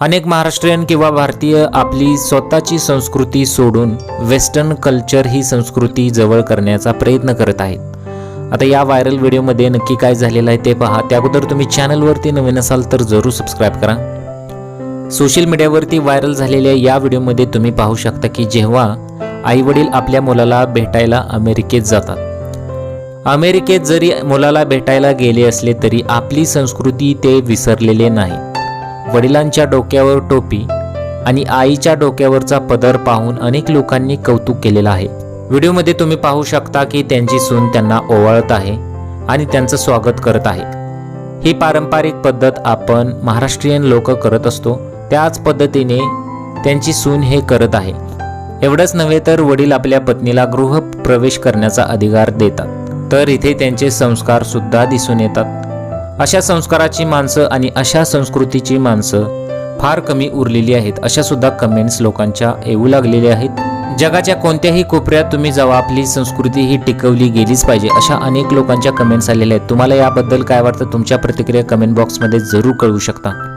अनेक महाराष्ट्रीयन किंवा भारतीय आपली स्वतःची संस्कृती सोडून वेस्टर्न कल्चर ही संस्कृती जवळ करण्याचा प्रयत्न करत आहेत. आता या व्हायरल व्हिडिओमध्ये नक्की काय झालेलं आहे ते पहा. त्या अगोदर तुम्ही चॅनलवरती नवीन असाल तर जरूर सबस्क्राईब करा. सोशल मीडियावरती व्हायरल झालेल्या या व्हिडिओमध्ये तुम्ही पाहू शकता की जेव्हा आईवडील आपल्या मुलाला भेटायला अमेरिकेत जातात. अमेरिकेत जरी मुलाला भेटायला गेले असले तरी आपली संस्कृती ते विसरलेले नाही वडिलांच्या डोक्यावर टोपी आणि आईच्या डोक्यावरचा पदर पाहून अनेक लोकांनी कौतुक केलेलं आहे. व्हिडिओमध्ये तुम्ही पाहू शकता की त्यांची सून त्यांना ओवाळत आहे आणि त्यांचं स्वागत करत आहे. ही पारंपरिक पद्धत आपण महाराष्ट्रीयन लोक करत असतो. त्याच पद्धतीने त्यांची सून हे करत आहे. एवढंच नव्हे तर वडील आपल्या पत्नीला गृह प्रवेश करण्याचा अधिकार देतात. तर इथे त्यांचे संस्कार सुद्धा दिसून येतात. अशा संस्काराची माणसं आणि अशा संस्कृतीची माणसं फार कमी उरलेली आहेत अशा सुद्धा कमेंट्स लोकांच्या येऊ लागलेल्या आहेत. जगाच्या कोणत्याही कोपऱ्यात तुम्ही जावा आपली संस्कृती ही टिकवली गेलीच पाहिजे अशा अनेक लोकांच्या कमेंट्स आलेल्या आहेत. तुम्हाला याबद्दल काय वाटतं? तुमच्या प्रतिक्रिया कमेंट बॉक्समध्ये जरूर कळवू शकता.